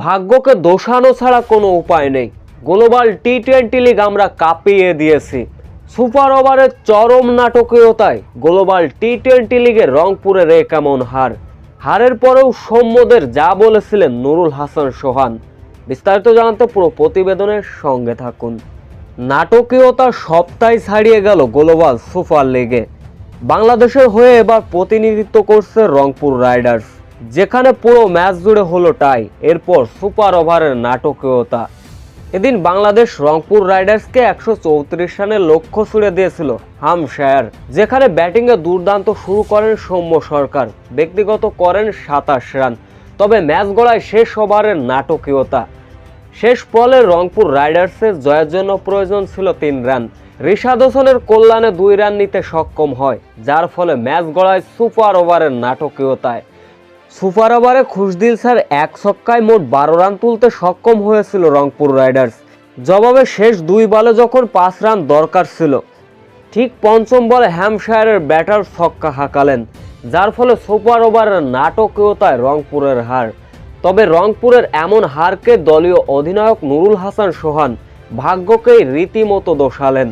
ভাগ্যকে দোষানো ছাড়া কোনো উপায় নেই। গ্লোবাল টি টোয়েন্টি লিগ আমরা কাঁপিয়ে দিয়েছি। সুপার ওভারের চরম নাটকীয়তায় গ্লোবাল টি টোয়েন্টি লিগে রংপুরের এ কেমন হার। হারের পরেও সৌম্যদের যা বলেছিলেন নুরুল হাসান সোহান। বিস্তারিত জানতে পুরো প্রতিবেদনের সঙ্গে থাকুন। নাটকীয়তা সপ্তাহে ছাড়িয়ে গেল গ্লোবাল সুপার লিগে। বাংলাদেশের হয়ে এবার প্রতিনিধিত্ব করছে রংপুর রাইডার্স। যেখানে পুরো ম্যাচ জুড়ে হলো টাই, এরপর সুপার ওভারের নাটকীয়তা। এদিন বাংলাদেশ রংপুর রাইডার্সকে একশো চৌত্রিশ রানের লক্ষ্য ছুড়ে দিয়েছিল হামশায়ার, যেখানে ব্যাটিংয়ে দুর্দান্ত শুরু করেন সৌম্য সরকার, ব্যক্তিগত করেন সাতাশ রান। তবে ম্যাচ গড়ায় শেষ ওভারের নাটকীয়তা। শেষ বলে রংপুর রাইডার্সের জয়ের জন্য প্রয়োজন ছিল তিন রান। রিশাদ হোসেনের কল্যাণে দুই রান নিতে সক্ষম হয়, যার ফলে ম্যাচ গড়ায় সুপার ওভারের নাটকীয়তায়। সুপার ওভারে খুশদিল স্যার এক ছক্কায় মোট বারো রান তুলতে সক্ষম হয়েছিল রংপুর রাইডার্স। জবাবে শেষ দুই বলে যখন পাঁচ রান দরকার ছিল, ঠিক পঞ্চম বলে হ্যামশায়ারের ব্যাটার ছক্কা হাঁকালেন, যার ফলে সুপার ওভারের নাটকীয়তায় রংপুরের হার। তবে রংপুরের এমন হারকে দলীয় অধিনায়ক নুরুল হাসান সোহান ভাগ্যকেই রীতিমতো দোষালেন।